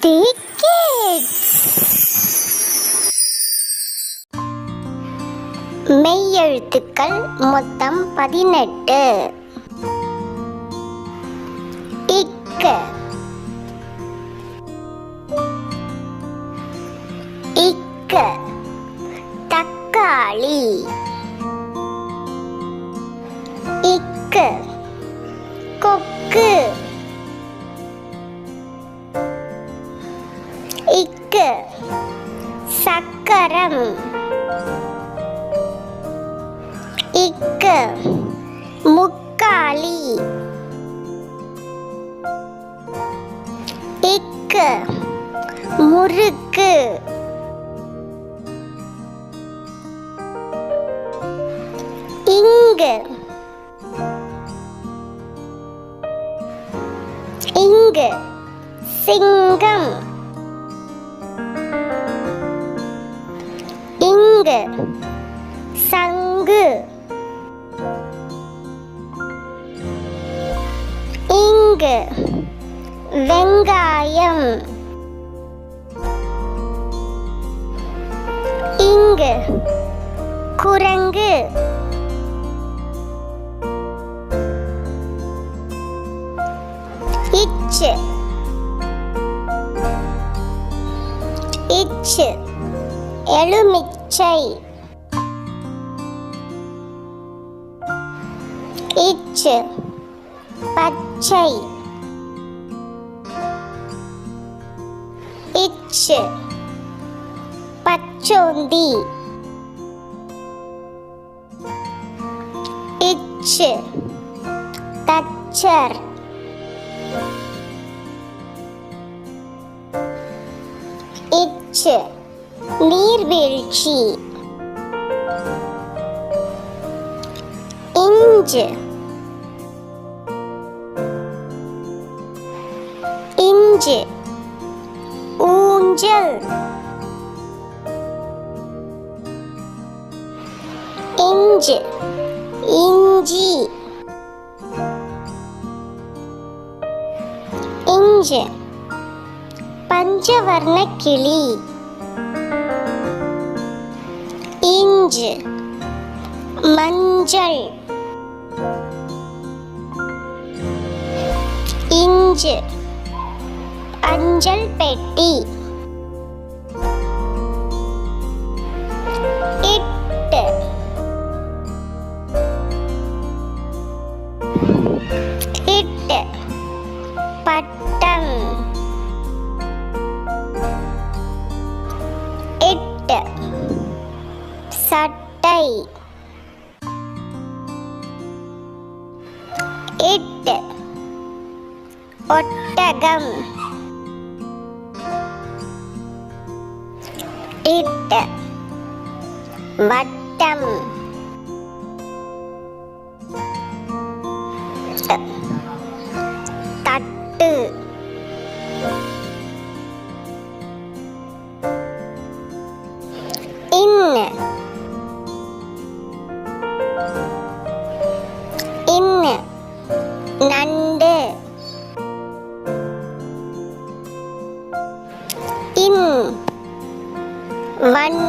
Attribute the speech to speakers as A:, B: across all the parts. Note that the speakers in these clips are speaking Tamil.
A: தி மெய்யெழுத்துக்கள் மொத்தம் பதினெட்டு. இக்க. இக்க. தக்காளி. இக்க. கொக்கு. சக்கரம் இக்கு முக்காலி. இக்கு முறுக்கு. இங்கு. இங்கு. சிங்கம். இங்கு. குரங்கு. இச்சு. இச்சு. எலுமிச்சை. இச்சு. பச்சை. ஃபிஷ் பச்சோந்தி. இச்சு. தச்சர். இச்சு. நீர்வீழ்ச்சி. இஞ்சு. இஞ்சு இஞ்சி இஞ்சு பஞ்சவர்ண கிளி. இஞ்சு மஞ்சள். இஞ்சு அஞ்சல் பெட்டி. பட்டம் எட்டு. சட்டை. எட்டு. ஒட்டகம். எட்டு. வட்டம்.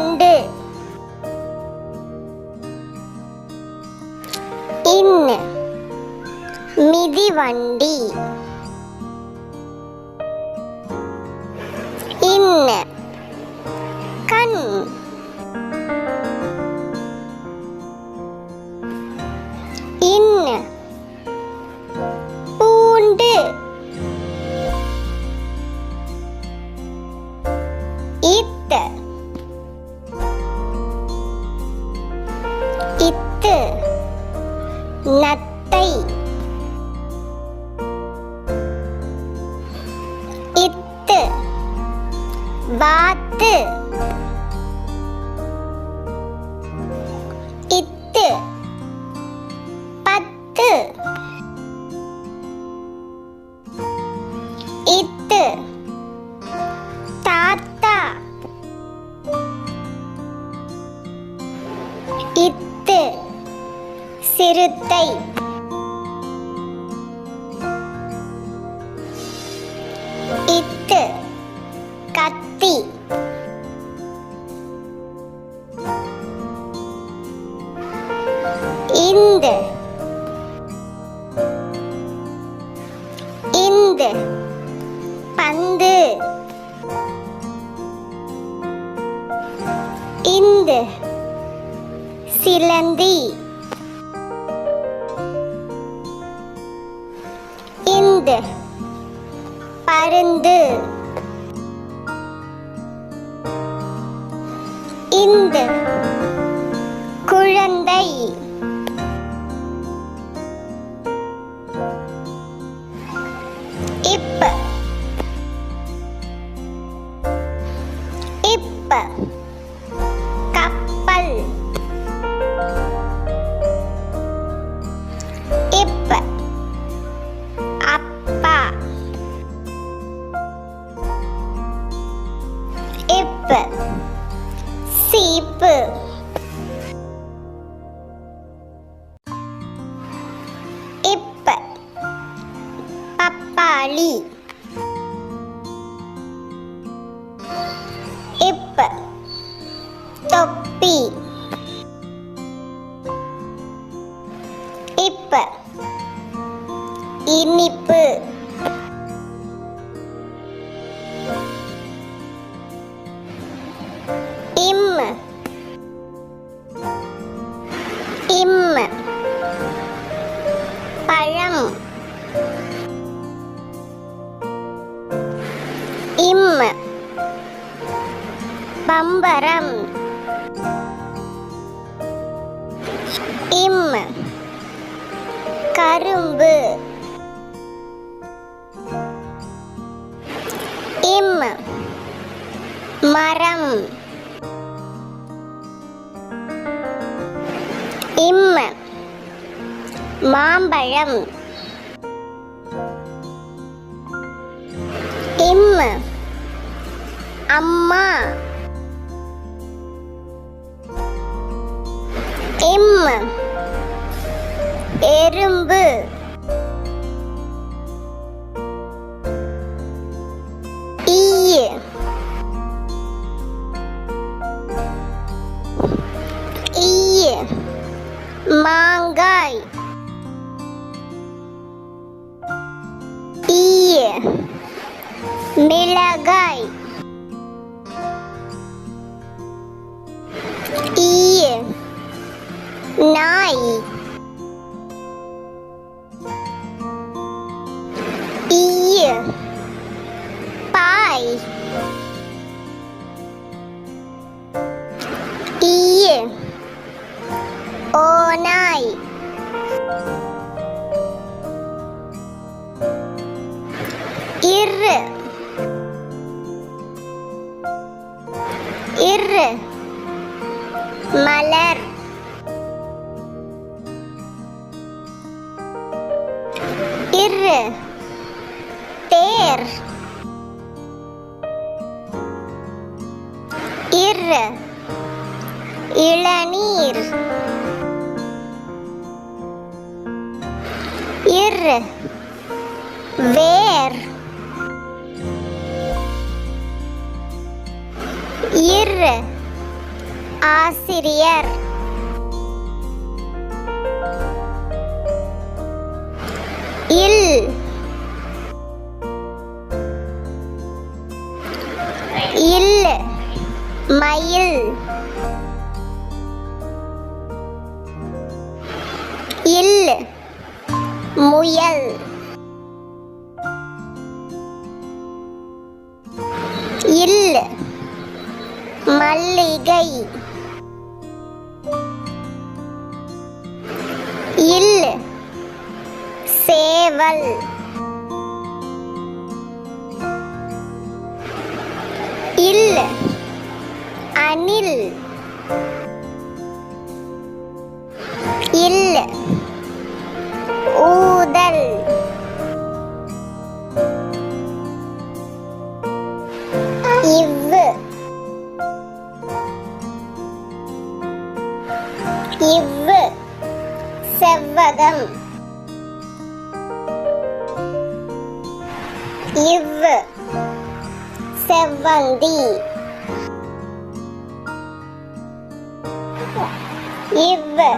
A: ഉണ്ട്. ഇന്ന് മിതിവണ്ടി ഇന്ന് இந்து குழந்தை. இப்ப இனிப்பு. டிம். டிம். பழம். இம். பம்பரம். இம். கரும்பு. இம். மரம். இம். மாம்பழம். இம். அம்மா. இம். எறும்பு ஈ ஈ மாங்காய் ஈ மிளகாய் தேர் இரு. இளநீர். இர். வேர். இர். ஆசிரியர். சேவல் இல். அணில். இல். ஊதல். இவ்வு. இவ்வு. செவ்வதம் செவ்வந்தி. இவ்வு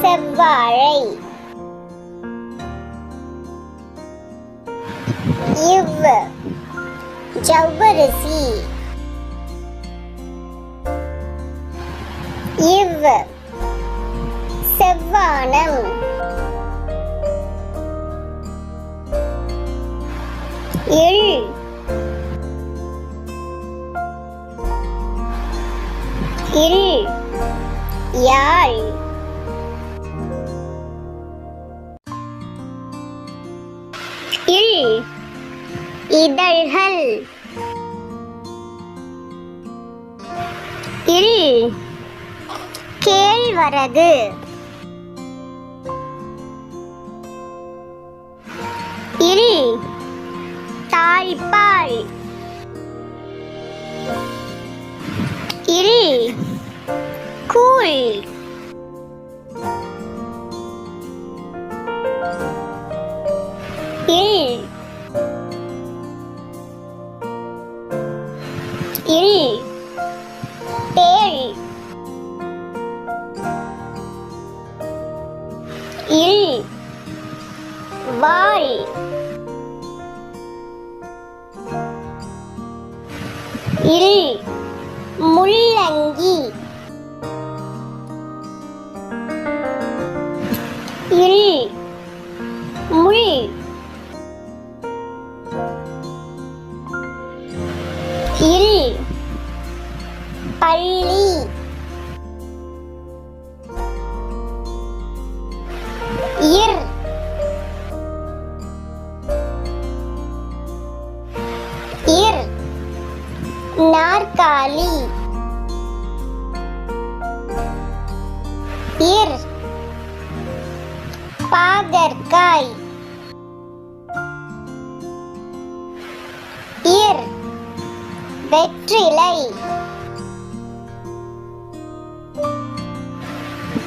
A: செவ்வாழை. இவ்வு ஜவ்வரிசி. இவ் செவ்வானம். எழு இரு. யாழ் இல் இதழ்கள். இல் கேழ்வரகு. இல் தாழ்பாள் three, cool.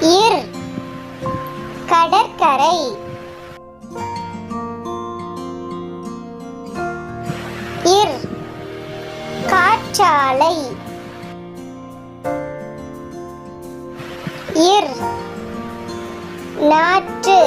A: இர். கடற்கரை. இர். காற்றாலை. இர். நாற்று.